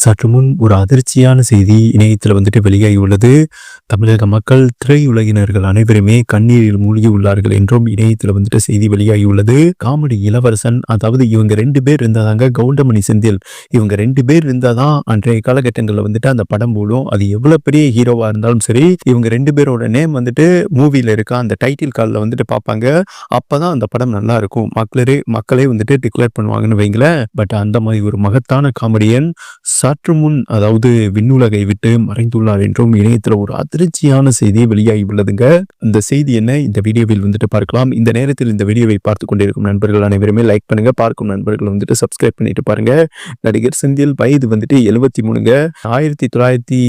சற்று முன் ஒரு அதிர்ச்சியான செய்தி இணையத்தில் வந்துட்டு வெளியாகி உள்ளது. தமிழக மக்கள் திரையுலகினர்கள் அனைவருமே கண்ணீரில் மூழ்கி உள்ளார்கள் என்றும் இணையத்தில் வந்துட்டு செய்தி வெளியாகி உள்ளது. காமெடி இளவரசன் அதாவது இவங்க ரெண்டு பேர் இருந்தாதாங்க கவுண்டமணி செந்தில். இவங்க ரெண்டு பேர் இருந்தாதான் அன்றைய காலகட்டங்களில் வந்துட்டு அந்த படம் போடும். அது எவ்வளவு பெரிய ஹீரோவா இருந்தாலும் சரி இவங்க ரெண்டு பேரோட நேம் வந்துட்டு மூவியில் இருக்கா அந்த டைட்டில் காலில் வந்துட்டு பார்ப்பாங்க அப்பதான் அந்த படம் நல்லா இருக்கும். மக்களே மக்களே வந்துட்டு டிக்ளேர் பண்ணுவாங்கன்னு வைங்களேன். பட் அந்த மாதிரி ஒரு மகத்தான காமெடியன் சற்று முன் அதாவது விண்ணுலகை விட்டு மறைந்துள்ளார் என்றும் இணையத்தில் ஒரு அதிர்ச்சியான செய்தி வெளியாகி உள்ளதுங்க. அந்த செய்தி என்ன? இந்த வீடியோவில் வந்துட்டு பார்க்கலாம். இந்த நேரத்தில் இந்த வீடியோவை பார்த்து கொண்டிருக்கும் நண்பர்கள் அனைவருமே லைக் பண்ணுங்க. பார்க்கும் நண்பர்கள் வந்துட்டு சப்ஸ்கிரைப் பண்ணிட்டு பாருங்க. நடிகர் செந்தில் வயது வந்துட்டு எழுபத்தி மூணுங்க. ஆயிரத்தி தொள்ளாயிரத்தி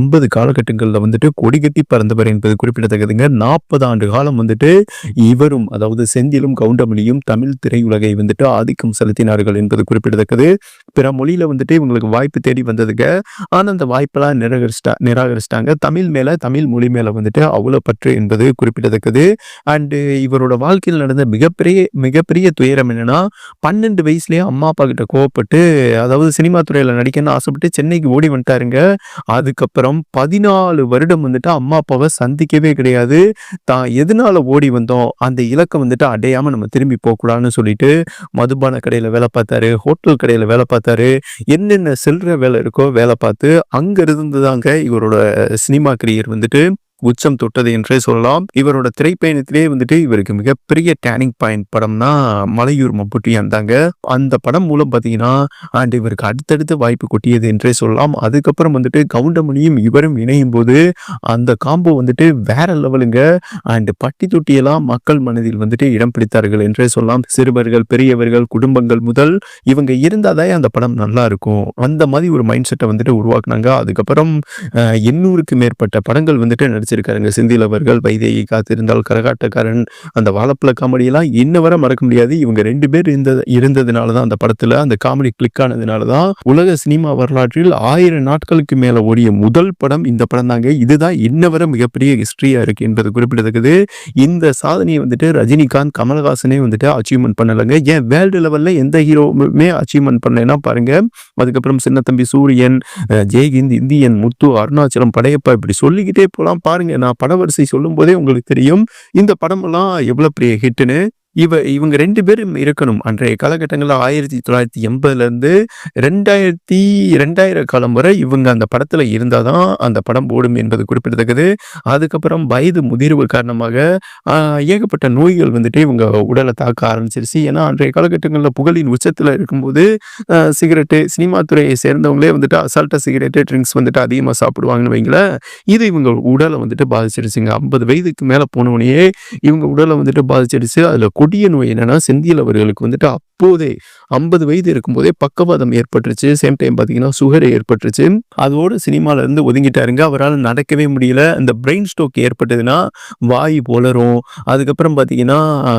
எண்பது காலகட்டங்களில் வந்துட்டு கொடிகட்டி பறந்தவர் என்பது குறிப்பிடத்தக்கதுங்க. நாற்பது ஆண்டு காலம் வந்துட்டு இவரும் அதாவது செந்திலும் கவுண்டமணியும் தமிழ் திரையுலகை வந்துட்டு ஆதிக்கம் செலுத்தினார்கள் என்பது குறிப்பிடத்தக்கது. பிற மொழியில வந்துட்டு இவங்களுக்கு வாய்ப்பு தேடி வந்ததுங்க. ஆனால் அந்த வாய்ப்பெல்லாம் நிராகரிச்சிட்டா நிராகரிச்சிட்டாங்க. தமிழ் மேலே தமிழ் மொழி மேலே வந்துட்டு அவ்வளோ பற்று என்பது குறிப்பிடத்தக்கது. அண்டு இவரோட வாழ்க்கையில் நடந்த மிகப்பெரிய மிகப்பெரிய துயரம் என்னன்னா பன்னெண்டு வயசுலேயே அம்மா அப்பா கிட்ட கோவப்பட்டு அதாவது சினிமா துறையில் நடிக்கணும்னு ஆசைப்பட்டு சென்னைக்கு ஓடி வந்துட்டாருங்க. அதுக்கப்புறம் பதினாலு வருடம் வந்துட்டு அம்மா அப்பாவை சந்திக்கவே கிடையாது. தான் எதனால ஓடி வந்தோம்? அந்த இலக்கை வந்துட்டு அடையாமல் நம்ம திரும்பி போகக்கூடாதுன்னு சொல்லிட்டு மதுபான கடையில் வேலை பார்த்தாரு ஹோட்டல் கடையில் வேலை பார்த்தாரு. என்னென்ன சில்லற வேலை இருக்கோ வேலை பார்த்து அங்க இருந்து தாங்க இவரோட சினிமா கரியர் வந்துட்டு. உச்சம் தொட்டது என்றே சொல்லலாம். இவரோட திரைப்பயணத்திலே வந்துட்டு இவருக்கு மிகப்பெரிய டேனிங் பாயிண்ட் படம்னா மலையூர் மம்புட்டியான் தாங்க அந்த படம் மூலம் பார்த்தீங்கன்னா அண்ட் இவருக்கு அடுத்தடுத்து வாய்ப்பு கொட்டியது என்றே சொல்லலாம். அதுக்கப்புறம் வந்துட்டு கவுண்டமணியும் இவரும் இணையும் போது அந்த காம்போ வந்துட்டு வேற லெவலுங்க. அண்ட் பட்டி தொட்டியெல்லாம் மக்கள் மனதில் வந்துட்டு இடம் பிடித்தார்கள் என்றே சொல்லலாம். சிறுவர்கள் பெரியவர்கள் குடும்பங்கள் முதல் இவங்க இருந்தாதான் அந்த படம் நல்லா இருக்கும் அந்த மாதிரி ஒரு மைண்ட் செட்டை வந்துட்டு உருவாக்குனாங்க. அதுக்கப்புறம் எண்ணூறுக்கு மேற்பட்ட படங்கள் வந்துட்டு நடிச்சு வச்சிருக்காருங்க சிந்திலவர்கள் வைதேகி காத்திருந்தால் கரகாட்டக்காரன் அந்த வாழைப்பழ காமெடியெல்லாம் இன்ன வர மறக்க முடியாது. இவங்க ரெண்டு பேர் இருந்த இருந்ததுனால தான் அந்த படத்துல அந்த காமெடி கிளிக் ஆனதுனால தான் உலக சினிமா வரலாற்றில் ஆயிரம் நாட்களுக்கு மேல ஓடிய முதல் படம் இந்த படம் தாங்க இதுதான் இன்ன வர மிகப்பெரிய ஹிஸ்ட்ரியாக இருக்கு என்பது குறிப்பிடத்தக்கது. இந்த சாதனையை வந்துட்டு ரஜினிகாந்த் கமலஹாசனே வந்துட்டு அச்சீவ்மெண்ட் பண்ணலைங்க. ஏன் வேர்ல்டு லெவல்ல எந்த ஹீரோவுமே அச்சீவ்மெண்ட் பண்ணலைன்னா பாருங்க. அதுக்கப்புறம் சின்ன தம்பி சூரியன் அஹ், ஜெய்ஹிந்த் இந்தியன் முத்து அருணாச்சலம் படையப்பா இப்படி சொல்லிக்கிட்டே போலாம். பாருங்க நான் படவரிசை சொல்லும் போதே உங்களுக்கு தெரியும். இந்த படமெல்லாம் எவ்வளவு பெரிய ஹிட்னு இவ இவங்க ரெண்டு பேரும் இருக்கணும். அன்றைய காலகட்டங்களில் ஆயிரத்தி தொள்ளாயிரத்தி எண்பதுலேருந்து ரெண்டாயிரத்தி ரெண்டாயிரம் காலம் வரை இவங்க அந்த படத்தில் இருந்தால் தான் அந்த படம் ஓடும் என்பது குறிப்பிடத்தக்கது. அதுக்கப்புறம் வயது முதிர்வு காரணமாக ஏகப்பட்ட நோய்கள் வந்துட்டு இவங்க உடலை தாக்க ஆரம்பிச்சிருச்சு. ஏன்னா அன்றைய காலகட்டங்களில் புகழின் உச்சத்தில் இருக்கும்போது சிகரெட்டு சினிமா துறையை சேர்ந்தவங்களே வந்துட்டு அசால்ட்டாக சிகரெட்டு ட்ரிங்க்ஸ் வந்துட்டு அதிகமாக சாப்பிடுவாங்கன்னு வைங்களேன் இது இவங்க உடலை வந்துட்டு பாதிச்சிருச்சுங்க. ஐம்பது வயதுக்கு மேலே போனவனையே இவங்க உடலை வந்துட்டு பாதிச்சிருச்சு. அதில் கொடிய நோய் என்னன்னா செந்தில் அவர்களுக்கு வந்துட்டு அப்போதே ஐம்பது வயது இருக்கும்போதே பக்கவாதம் ஏற்பட்டுருச்சு. சேம் டைம் பார்த்தீங்கன்னா சுகர் ஏற்பட்டுருச்சு. அதோட சினிமால இருந்து ஒதுங்கிட்டாருங்க. அவரால் நடக்கவே முடியல. இந்த பிரெயின் ஸ்ட்ரோக் ஏற்பட்டதுன்னா வாய் புலரும் அதுக்கப்புறம் பார்த்தீங்கன்னா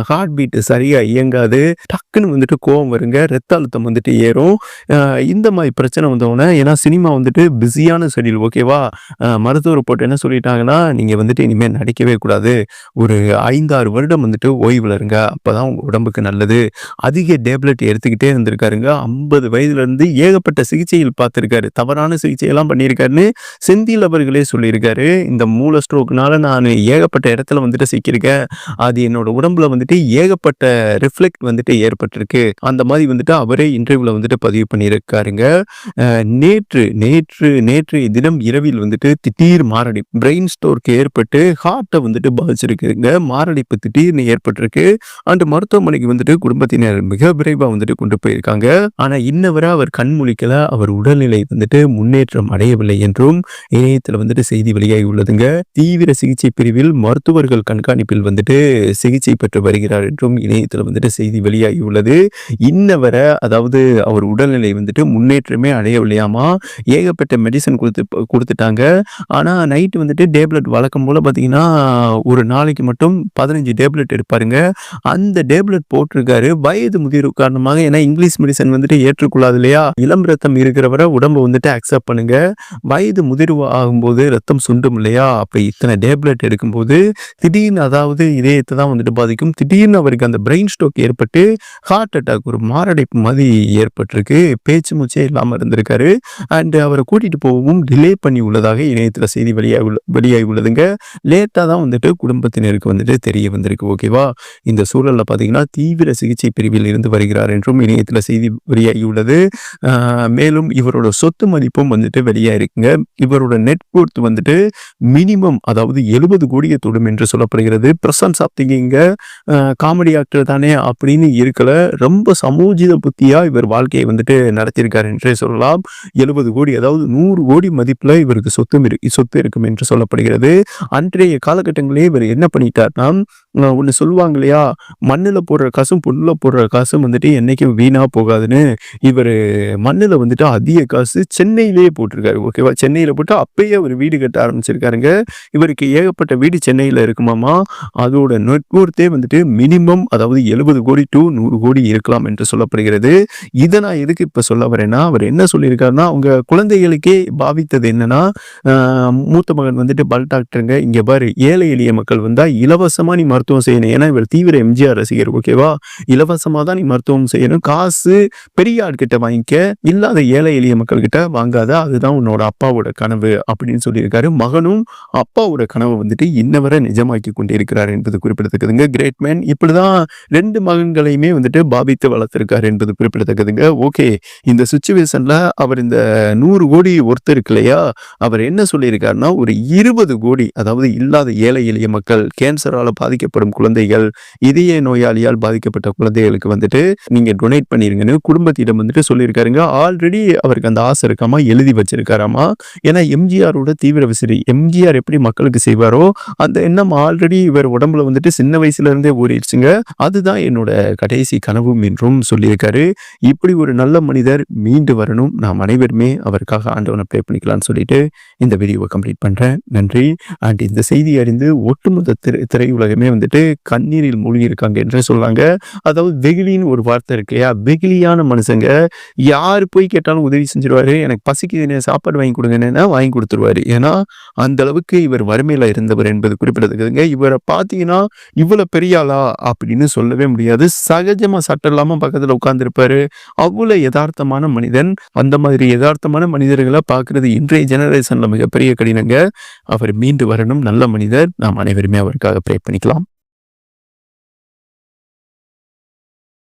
ஹார்ட் பீட் சரியா இயங்காது. டக்குன்னு வந்துட்டு கோவம் வருங்க. ரத்த அழுத்தம் வந்துட்டு ஏறும். இந்த மாதிரி பிரச்சனை வந்தவொடனே ஏன்னா சினிமா வந்துட்டு பிஸியான ஷெடியூல் ஓகேவா மருத்துவ மருத்துவர் போட்டு என்ன சொல்லிட்டாங்கன்னா நீங்கள் வந்துட்டு இனிமேல் நடிக்கவே கூடாது. ஒரு ஐந்தாறு வருடம் வந்துட்டு ஓய்வில் இருங்க. அப்போ தான் உடம்புக்கு நல்லது. அதிக டேப்லெட் எடுத்துக்கிட்டே இருந்திருக்காருங்க. ஐம்பது வயதுலேருந்து ஏகப்பட்ட சிகிச்சைகள் பார்த்துருக்காரு. தவறான சிகிச்சையெல்லாம் பண்ணியிருக்காருன்னு செந்தில் அவர்களே சொல்லியிருக்காரு. இந்த மூல ஸ்ட்ரோக்னால நான் ஏகப்பட்ட இடத்துல வந்துட்டு சிக்கியிருக்கேன். அது என்னோட உடம்புல வந்துட்டு ஏகப்பட்ட ரிஃப்ளெக்ட் வந்துட்டு ஏற்பட்டிருக்கு. அந்த மாதிரி வந்துட்டு அவரே இன்டர்வியூவில் வந்துட்டு பதிவு பண்ணியிருக்காருங்க. நேற்று நேற்று நேற்று நேற்றைய தினம் இரவில் வந்துட்டு திடீர் மாரடைப்பு பிரெயின் ஸ்டோருக்கு ஏற்பட்டு ஹார்ட்டை வந்துட்டு பாதிச்சிருக்குங்க. மாரடைப்பு திடீர்னு ஏற்பட்டிருக்கு. அந்த மருத்துவமனைக்கு வந்துட்டு குடும்பத்தினர் மிக விரைவா வந்துட்டு கொண்டு போயிருக்காங்க. ஆனா இன்ன வரை அவர் கண் முழிக்கல. அவர் உடல்நிலை வந்துட்டு முன்னேற்றம் அடையவில்லை என்றும் இணையத்துல வந்துட்டு செய்தி வெளியாகி உள்ளதுங்க. தீவிர சிகிச்சை பிரிவில் மருத்துவர்கள் கண்காணிப்பில் வந்துட்டு சிகிச்சை பெற்று வருகிறார் என்றும் இணையத்துல வந்துட்டு செய்தி வெளியாகி உள்ளது. இன்ன வரை அதாவது அவர் உடல்நிலை வந்துட்டு முன்னேற்றமே அடையவில்லையாமா? ஏகப்பட்ட மெடிசன் கொடுத்து கொடுத்துட்டாங்க. ஆனா நைட்டு வந்துட்டு டேப்லெட் வழக்கம் போல பார்த்தீங்கன்னா ஒரு நாளைக்கு மட்டும் பதினஞ்சு டேப்லெட் எடுப்பாருங்க. அந்த டேப்லெட் போட்டிருக்காரு. வயது முதிர்வு காரணமாக ஏன்னா இங்கிலீஷ் மெடிசன் வந்துட்டு ஏற்றுக்கொள்ளாது இல்லையா? இளம் ரத்தம் இருக்கிறவரை உடம்பு வந்துட்டு அக்செப்ட் பண்ணுங்க. வயது முதிர்வு ஆகும்போது ரத்தம் சுண்டும் இல்லையா? அப்ப இத்தனை டேப்லெட் எடுக்கும்போது திடீர்னு அதாவது இதயத்தை தான் வந்துட்டு பாதிக்கும். திடீர்னு அவருக்கு அந்த பிரெயின் ஸ்ட்ரோக் ஏற்பட்டு ஹார்ட் அட்டாக் ஒரு மாரடைப்பு மாதிரி ஏற்பட்டிருக்கு. பேச்சு மூச்சே இல்லாமல் இருந்திருக்காரு. அண்ட் அவரை கூட்டிட்டு போகவும் டிலே பண்ணி உள்ளதாக இணையத்தில் செய்தி வெளியாகி உள்ள வெளியாகி உள்ளதுங்க. லேட்டாக தான் வந்துட்டு குடும்பத்தினருக்கு வந்துட்டு தெரிய வந்திருக்கு. ஓகேவா இந்த சூழலில் பார்த்தீங்கன்னா தீவிர சிகிச்சை பிரிவில் இருந்து வருகிறார் என்றும் இணையத்தில் செய்தி வெளியாகி உள்ளது ஆஹ் மேலும் இவரோட சொத்து மதிப்பும் வந்துட்டு வெளியாயிருக்குங்க. இவரோட நெட்ஒர்த் வந்துட்டு மினிமம் அதாவது எழுபது கோடியை தொடும் என்று சொல்லப்படுகிறது. பிரசன்ஸ் ஆஃப் காமெடி ஆக்டர் தானே அப்படின்னு இருக்கல. ரொம்ப சமூஜித புத்தியா இவர் வாழ்க்கையை வந்துட்டு நடத்தியிருக்கார் என்றே சொல்லலாம். எழுபது கோடி அதாவது நூறு கோடி மதிப்புல இவருக்கு சொத்தும் இரு- சொத்து இருக்கும் என்று சொல்லப்படுகிறது. அன்றைய காலகட்டங்களே இவர் என்ன பண்ணிட்டார்னா ஒன்று சொல்லுவாங்க இல்லையா? மண்ணில் போடுற காசும் புல்லில் போடுற காசும் வந்துட்டு என்றைக்கும் வீணாக போகாதுன்னு இவர் மண்ணில் வந்துட்டு அதிக காசு சென்னையிலேயே போட்டிருக்காரு ஓகேவா? சென்னையில் போட்டு அப்பயே அவர் வீடு கட்ட ஆரம்பிச்சிருக்காருங்க. இவருக்கு ஏகப்பட்ட வீடு சென்னையில் இருக்குமாமா? அதோட நெட்ஒர்த்தே வந்துட்டு மினிமம் அதாவது எழுபது கோடி டு நூறு கோடி இருக்கலாம் என்று சொல்லப்படுகிறது. இதை நான் எதுக்கு இப்போ சொல்ல வரேன்னா அவர் என்ன சொல்லியிருக்காருன்னா அவங்க குழந்தைகளுக்கே பாவித்தது என்னன்னா மூத்த மகன் வந்துட்டு பல் டாக்டருங்க. இங்கே பாரு ஏழை எளிய மக்கள் வந்தால் இலவசமாக நீ மருத்துவம் செய்யணும். ஏன்னா இவர் தீவிர எம்ஜிஆர் ரசிகர் ஓகேவா இலவசமாக தான் நீ மருத்துவம் செய்யணும். காசு பெரிய ஆட்கிட்ட வாங்கிக்க. இல்லாத ஏழை எளிய மக்கள்கிட்ட வாங்காத. அதுதான் உன்னோட அப்பாவோட கனவு அப்படின்னு சொல்லியிருக்காரு. மகனும் அப்பாவோட கனவை வந்துட்டு இன்ன வரை நிஜமாக்கி கொண்டிருக்கிறார் என்பது குறிப்பிடத்தக்கதுங்க. கிரேட் மேன் இப்படிதான் ரெண்டு மகன்களையுமே வந்துட்டு பாபித்து வளர்த்திருக்காரு என்பது குறிப்பிடத்தக்கதுங்க. ஓகே இந்த சுச்சுவேஷன்ல அவர் இந்த நூறு கோடி ஒருத்தர் இருக்கு இல்லையா? அவர் என்ன சொல்லியிருக்காருன்னா ஒரு இருபது கோடி அதாவது இல்லாத ஏழை எளிய மக்கள் கேன்சரால பாதிக்கப்படும் குழந்தைகள் இதய நோயாளியால் பாதிக்கப்பட்ட குழந்தைகளுக்கு வந்துட்டு நீங்க டொனேட் பண்ணிருங்கன்னு குடும்பத்திடம் வந்துட்டு சொல்லியிருக்காருங்க. ஆல்ரெடி அவருக்கு அந்த ஆசை இருக்காமா? எழுதி வச்சிருக்காராமா? ஏன்னா எம்ஜிஆரோட தீவிர விசிறி எம்ஜிஆர் எப்படி மக்களுக்கு செய்வாரோ அந்த எண்ணம் ஆல்ரெடி இவர் உடம்புல வந்துட்டு சின்ன வயசுல இருந்தே ஓடிடுச்சுங்க. அதுதான் என்னோட கடைசி கனவும் என்றும் சொல்லியிருக்காரு. இப்படி ஒரு நல்ல மனிதர் மீண்டு வரணும். நாம் அனைவருமே அவருக்காக ஆண்டவனை ப்ளே பண்ணிக்கலாம்னு சொல்லிட்டு இந்த வீடியோவை கம்ப்ளீட் பண்றேன். நன்றி. அண்ட் இந்த செய்தி அறிந்து ஒட்டுமொத்த திரை திரையுலகமே வந்து வந்துட்டு கண்ணீரில் மூழ்கி இருக்காங்க என்று சொல்லாங்க அதாவது வெகிலின்னு ஒரு வார்த்தை இருக்கு இல்லையா? வெகுளியான மனுஷங்க யார் போய் கேட்டாலும் உதவி செஞ்சிருவாரு. எனக்கு பசிக்குதுன்னு சாப்பாடு வாங்கி கொடுங்கன்னு வாங்கி கொடுத்துருவாரு. ஏன்னா அந்த அளவுக்கு இவர் வறுமையில இருந்தவர் என்பது குறிப்பிடத்தக்கதுங்க. இவரை பார்த்தீங்கன்னா இவ்வளவு பெரிய ஆளா அப்படின்னு சொல்லவே முடியாது. சகஜமா சட்டம் இல்லாம பக்கத்துல உட்கார்ந்துருப்பாரு. அவ்வளவு யதார்த்தமான மனிதன். அந்த மாதிரி யதார்த்தமான மனிதர்களை பார்க்கறது இன்றைய ஜெனரேஷன்ல மிகப்பெரிய கடினங்க. அவர் மீண்டு வரணும். நல்ல மனிதர். நாம் அனைவருமே அவருக்காக ப்ரே பண்ணிக்கலாம்.